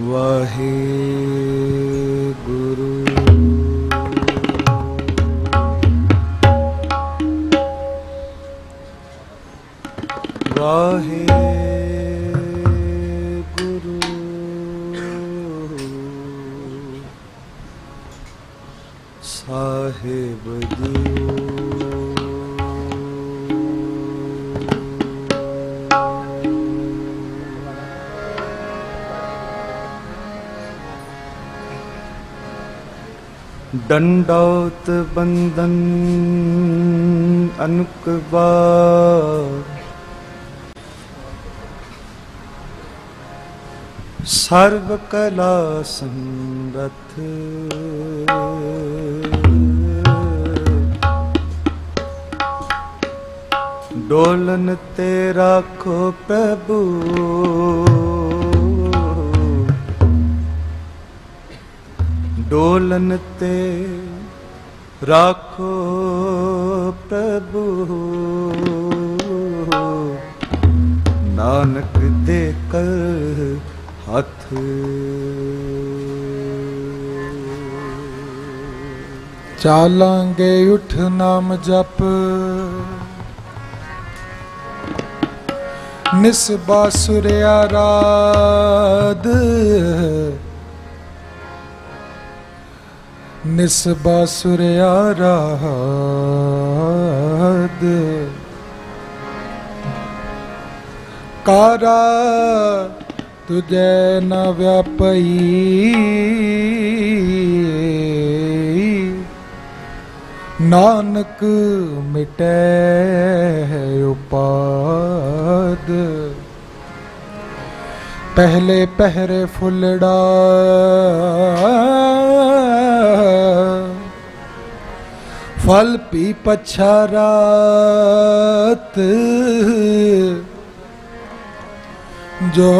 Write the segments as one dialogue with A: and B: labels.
A: ਵਾਹਿਗੁਰੂ। ਵਾਹਿਗੁਰੂ। ਸਾਹਿਬ ਜੀਓ ਡੰਡੌਤ ਬੰਦਨ ਅਨੁਕਬਾ ਸਰਬ ਕਲਾ ਸੰਰਥ ਡੋਲਨ ਤੇ ਰਾਖੋ ਪ੍ਰਭੂ। ਡੋਲਨ ਤੇ ਰਾਖੋ ਪ੍ਰਭੂ। ਨਾਨਕ ਦੇ ਕਰ ਹੱਥ।
B: ਚਾਲਾਂਗੇ ਉਠ ਨਾਮ ਜਪ। ਨਿਸਬਾ ਸੁਰਿਆ ਰਾਧ। ਨਿਸਬਾ ਸੁਰਿਆ ਰਾਦ ਕਾਰਾ ਤੁਝੇ ਨ ਵਿਆਪਈ। ਨਾਨਕ ਮਿਟੈ ਉਪਾਦ। ਪਹਿਲੇ ਪਹਿਰੇ ਫੁੱਲੜਾ। ਫਲ ਪੀ ਪਛਰਾਤ ਜੋ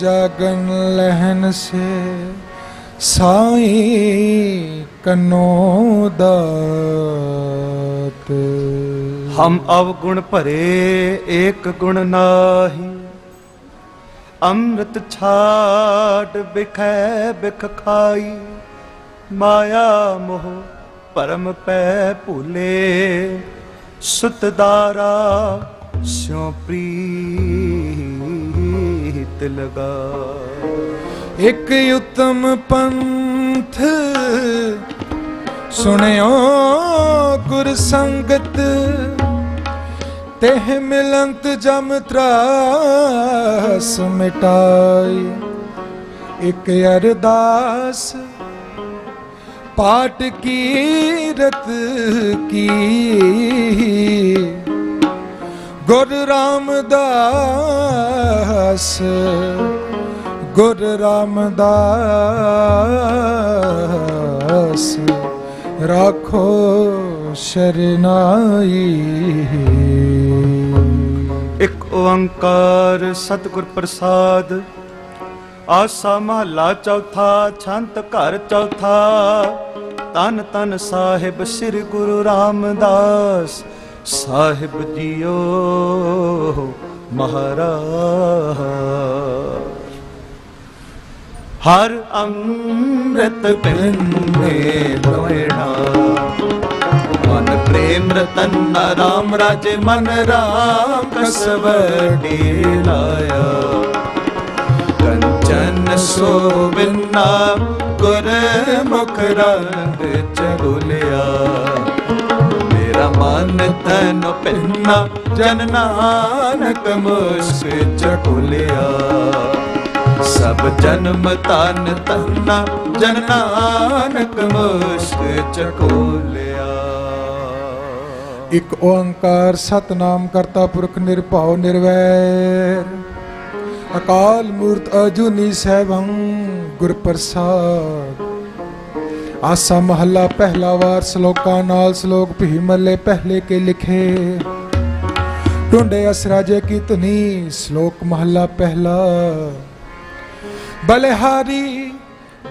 B: ਜਾਗਨ ਲਹਿਨ ਸੇ ਸਾਈ ਕਨੋ ਦਾਤ।
A: ਹਮ ਅਵਗੁਣ ਭਰੇ ਏਕ ਗੁਣ ਨਾਹੀ, ਅੰਮ੍ਰਿਤ ਛਾੜ ਬਿਖੈ ਬਿਖ ਖਾਈ, ਮਾਇਆ ਮੋਹ ਪਰਮ ਪੈ ਭੁਲੇ, ਸੁਤਦਾਰਾ ਸਿਉ ਪ੍ਰੀਤ ਲਗਾ।
B: ਇੱਕ ਉਤਮ ਪੰਥ ਸੁਣਿਓ ਗੁਰ ਸੰਗਤ, ਤਹਿ ਮਿਲੰਤ ਜਮ ਤਰਾਸ ਮਿਟਾਈ। ਇੱਕ ਅਰਦਾਸ ਪਾਟ ਕੀਰਤ ਕੀ? ਗੁਰ ਰਾਮਦਾਸ ਗੁਰ ਰਾਮਦਾਸ ਰਾਖੋ ਸ਼ਰਨਾਈ।
A: ਇੱਕ ਓੰਕਾਰ ਸਤਿਗੁਰ ਪ੍ਰਸਾਦ ਆਸਾ ਮਹਲਾ ਚੌਥਾ, ਛੰਤ ਘਰ ਚੌਥਾ। ਤਨ ਤਨ ਸਾਹਿਬ ਸ੍ਰੀ ਗੁਰੂ ਰਾਮਦਾਸ ਸਾਹਿਬ ਜੀਓ, ਮਹਾਰਾਜ। ਹਰ ਅੰਮ੍ਰਿਤ ਪਿੰਨੇ ਲੋਇਣਾ, ਮਨ ਪ੍ਰੇਮ ਰਤਨ ਰਾਮ ਰਾਜੇ ਮਨ ਰਾਮ ਕਸਵੜੀ ਲਾਇਆ ਕੰਚਨ ਸੋਵਿਨਾ ਗੁਰ ਮੁਖ ਰੰਗ ਚਗੁਲਿਆ ਮੇਰਾ ਮਨ ਤਨ ਪਿੰਨਾ, ਜਨ ਨਾਨਕ ਮੁਸਕ ਚਗੁਲਿਆ ਸਭ ਜਨਮ ਤਨ ਤਨਾ, ਜਨ ਨਾਨਕ ਮੁਸਕ ਚਗੁਲਿਆ
B: ਇੱਕ ਓੰਕਾਰ ਸਤਨਾਮ ਕਰਤਾ ਪੁਰਖ ਨਿਰਭਉ ਨਿਰਵੈਰ। ਅਕਾਲ ਮੂਰਤ ਅਜੂਨੀ ਸੈਭੰ ਗੁਰ ਪ੍ਰਸਾਦ। ਆਸਾ ਮਹੱਲਾ ਪਹਿਲਾ ਵਾਰ ਸ਼ਲੋਕਾਂ ਨਾਲ ਸ਼ਲੋਕ ਭੀ ਮੱਲੇ ਪਹਿਲੇ ਕੇ ਲਿਖੇ। ਟੁੰਡੇ ਅਸਰਾਜੇ ਕੀ ਧਨੀ ਸ਼ਲੋਕ ਮਹੱਲਾ ਪਹਿਲਾ। ਬਲਿਹਾਰੀ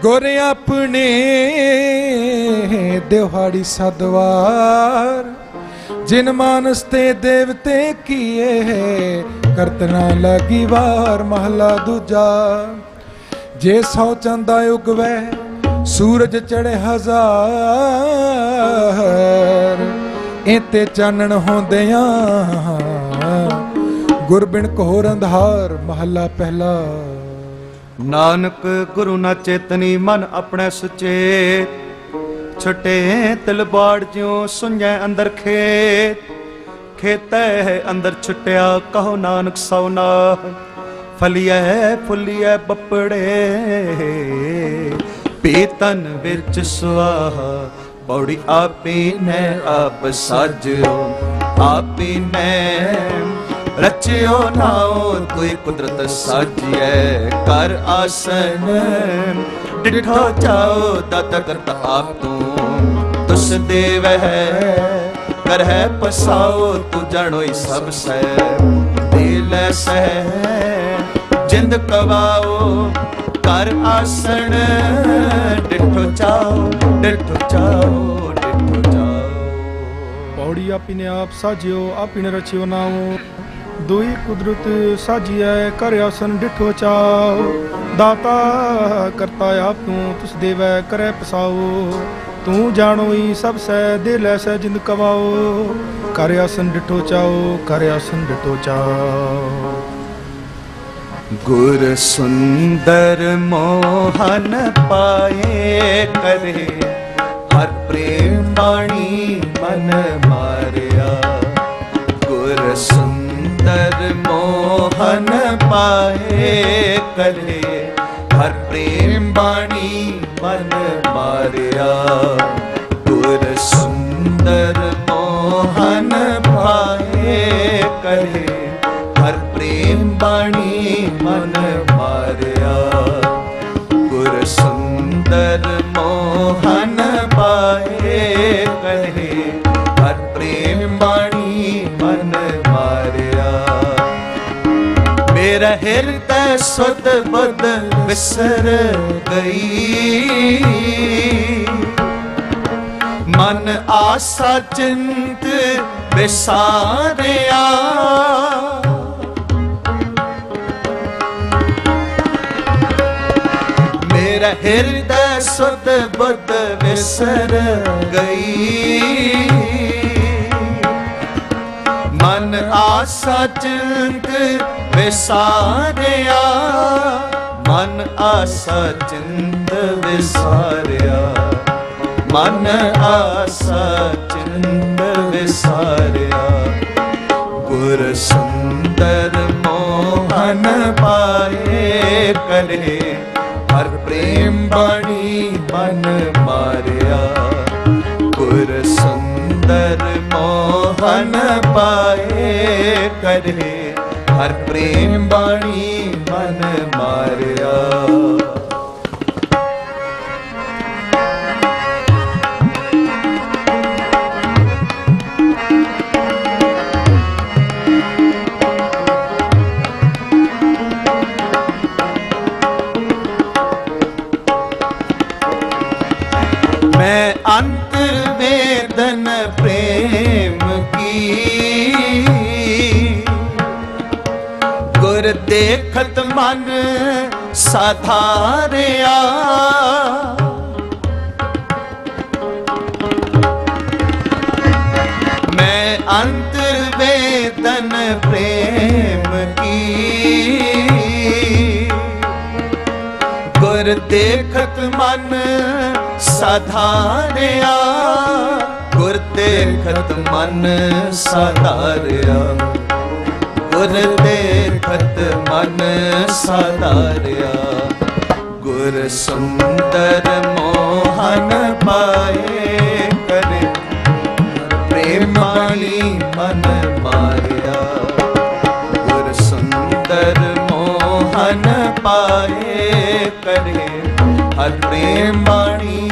B: ਗੁਰ ਆਪਣੇ ਦਿਹਾੜੀ ਸਦਵਾਰ। ਜਿਨ ਮਾਨਸ ਤੇ ਦੇਵਤੇ ਕੀਏ ਕਰਤਨਾ ਲਾਗੀ ਵਾਰ ਮਹਲਾ ਦੂਜਾ। ਜੇ ਸੌ ਚੰਦਾ ਉਗਵੈ, ਸੂਰਜ ਚੜੇ ਹਜ਼ਾਰ। ਇਤੇ ਚਾਨਣ ਹੁੰਦਿਆਂ ਗੁਰਬਿਨ ਘੋਰ ਅੰਧਾਰ ਮਹੱਲਾ ਪਹਿਲਾ।
A: ਨਾਨਕ ਗੁਰੂ ਨਾ ਚੇਤਨੀ ਮਨ ਆਪਣੇ ਸੁਚੇਤ। ਛਟੇ ਤਿਲ ਬਾੜ ਜਿਉ ਸੁਣੈ ਅੰਦਰ ਖੇਤ। ਖੇਤੈ ਅੰਦਰ ਛਟਿਆ, ਕਹੋ ਨਾਨਕ ਸੌਨਾ ਫਲੀਐ, ਫੁੱਲੀਐ ਬੱਪੜੇ। ਪੀਤਨ ਵਿੱਚ ਸੁਆਹਾ, ਪੌੜੀ ਆਪੀ ਨੇ ਆਪ ਸਾਜਿਓ। ਆਪੀ ਨੇ ਰਚਿਓ ਨਾਉ ਤੁਈ ਕੁਦਰਤ ਸਾਜੀਐ। ਕਰ ਆਸਨ ਡਿਠੋ ਜਾਓ ਦਤ ਕਰਤ ਆਪ ਤੂੰ। ਤੁਸ ਦੇਵਹਿ ਕਰ ਹੈ ਪਸਾਓ ਤੂੰ ਜਾਣੋਈ ਸਭ ਸੈ ਦਿਲ ਸਹਿ, ਜਿੰਦ ਕਵਾਓ। ਕਰ ਆਸਣ, ਡਿਠੋ ਚਾਓ ਡਿਠੋ ਚਾਓ ਡਿਠੋ ਚਾਓ।
C: ਪੌੜੀ ਆਪਿਨੇ ਆਪ ਸਾਜਿਓ, ਆਪਿਨੇ ਰਚਿਓ ਨਾਉ। ਦੋਈ ਕੁਦਰਤ ਸਾਜੀਐ ਕਰ ਆਸਨ ਡਿਠੋ ਚਾਓ। ਦਾਤਾ ਕਰਤਾ ਆਪ ਤੂੰ ਤੁਸ ਦੇਵੈ ਕਰੈ ਪਸਾਓ। ਤੂੰ ਜਾਣੋਈ ਸਭ ਸੈ ਦੇ ਲੈ ਜਿੰਦ ਕਵਾਓ। ਕਰ ਆਸਨ ਡਿਠੋ ਚਾਓ ਕਰ ਆਸਨ ਡਿਠੋ ਚਾਓ।
A: ਗੁਰ ਸੁੰਦਰ ਮੋਹਨ ਪਾਏ ਕਰੇ, ਹਰ ਪ੍ਰੇਮ ਬਾਣੀ ਮਨ ਮਾਰਿਆ। ਗੁਰ ਸੁੰਦਰ ਮੋਹਨ ਪਾਏ ਕਰੇ ਹਰ ਪ੍ਰੇਮ ਬਾਣੀ ਮਨ ਮਾਰਿਆ। ਗੁਰ ਸੁੰਦਰ ਮੋਹਨ ਭਾਏ ਕਰੇ। ਹਰ ਪ੍ਰੇਮ ਬਾਣੀ ਮਨ ਮਾਰਿਆ। ਗੁਰ ਸੁੰਦਰ ਮੋਹਨ ਪਾਏ ਕਹੇ ਹਿਰਦੈ ਸੁਧ ਬਦ ਵਿਸਰ ਗਈ। ਮਨ ਆਸਾ ਚਿੰਤ ਵਿਸਾਰਿਆ ਮੇਰਾ ਹਿਰਦੈ ਸੁਧ ਬੁੱਧ ਵਿਸਰ ਗਈ। ਮਨ ਆਸਾ ਚਿੰਤ ਵਿਸਾਰਿਆ, ਮਨ ਆਸਾ ਚਿੰਤ ਵਿਸਾਰਿਆ। ਮਨ ਆਸਾ ਚਿੰਤ ਵਿਸਾਰਿਆ। ਗੁਰ ਸੁੰਦਰ ਮੋਹਨ ਪਾਏ ਕਰੇ, ਹਰ ਪ੍ਰੇਮ ਬਾਣੀ ਮਨ ਮਾਰਿਆ। ਗੁਰ ਸੁੰਦਰ ਮੋਹਨ ਪਾਏ ਕਰੇ ਹਰ ਪ੍ਰੇਮ ਬਾਣੀ ਮਨ ਮਾਰਿਆ। ਮੈਂ ਅੰਤ ਗੁਰ ਦੇਖਤ ਮਨ ਸਾਧਾਰਿਆ ਮੈਂ ਅੰਤਰ ਵੇਦਨ ਪ੍ਰੇਮ ਕੀ ਗੁਰ ਦੇਖਤ ਮਨ ਸਾਧਾਰਿਆ ਗੁਰ ਦੇਖਤ ਮਨ ਸਾਧਾਰਿਆ ਗੁਰ ਦੇਖਤ ਮਨ ਸਾਧਾਰਿਆ ਗੁਰ ਸੁੰਦਰ ਮੋਹਨ ਪਾਏ ਕਰੇ। ਪ੍ਰੇਮ ਬਾਣੀ ਮਨ ਮਾਰਿਆ ਗੁਰ ਸੁੰਦਰ ਮੋਹਨ ਪਾਏ ਕਰੇ। ਹਰ ਪ੍ਰੇਮ ਬਾਣੀ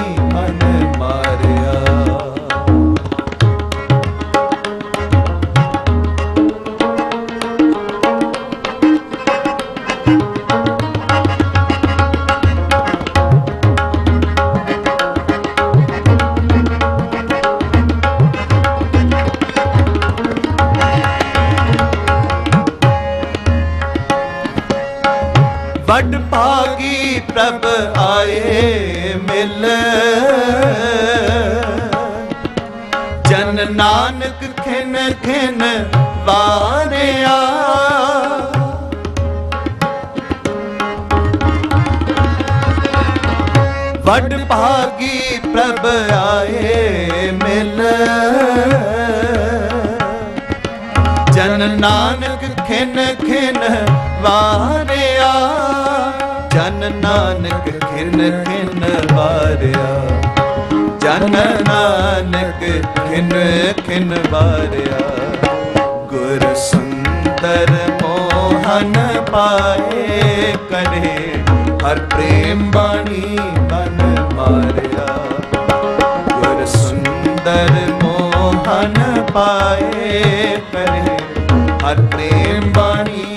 A: ਵੱਡ ਭਾਗੀ ਪ੍ਰਭ ਆਏ ਮਿਲ। ਜਨ ਨਾਨਕ ਖਿਨ ਖਿਨ ਵਾਰਿਆ। ਵੱਡ ਭਾਗੀ ਪ੍ਰਭ ਆਏ ਮਿਲ। ਜਨ ਨਾਨਕ ਖਿਨ ਖਿਨ ਵਾਰਿਆ। ਜਨ ਨਾਨਕ ਖਿਨ ਖਿਨ ਵਾਰਿਆ। ਜਨ ਨਾਨਕ ਖਿਨ ਖਿਨ ਵਾਰਿਆ। ਗੁਰ ਸੁੰਦਰ ਮੋਹਨ ਪਾਏ ਕਰੇ, ਹਰ ਪ੍ਰੇਮ ਬਾਣੀ ਬਨ ਮਾਰਿਆ। ਗੁਰ ਸੁੰਦਰ ਮੋਹਨ ਪਾਏ ਕਰੇ, ਹਰ ਪ੍ਰੇਮ ਬਾਣੀ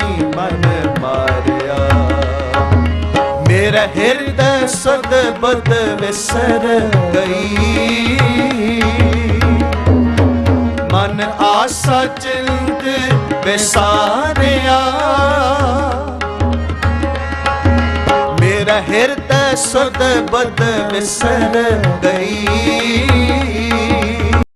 A: ਮੇਰਾ ਹਿਰਦੈ ਸਦ ਬਦ ਵਿਸਰ ਗਈ। ਮਨ ਆਸਾ ਚਿੰਤ ਵਿਸਾਰਿਆ। ਮੇਰਾ ਹਿਰਦੈ ਸਦ ਬਦ ਵਿਸਰ ਗਈ।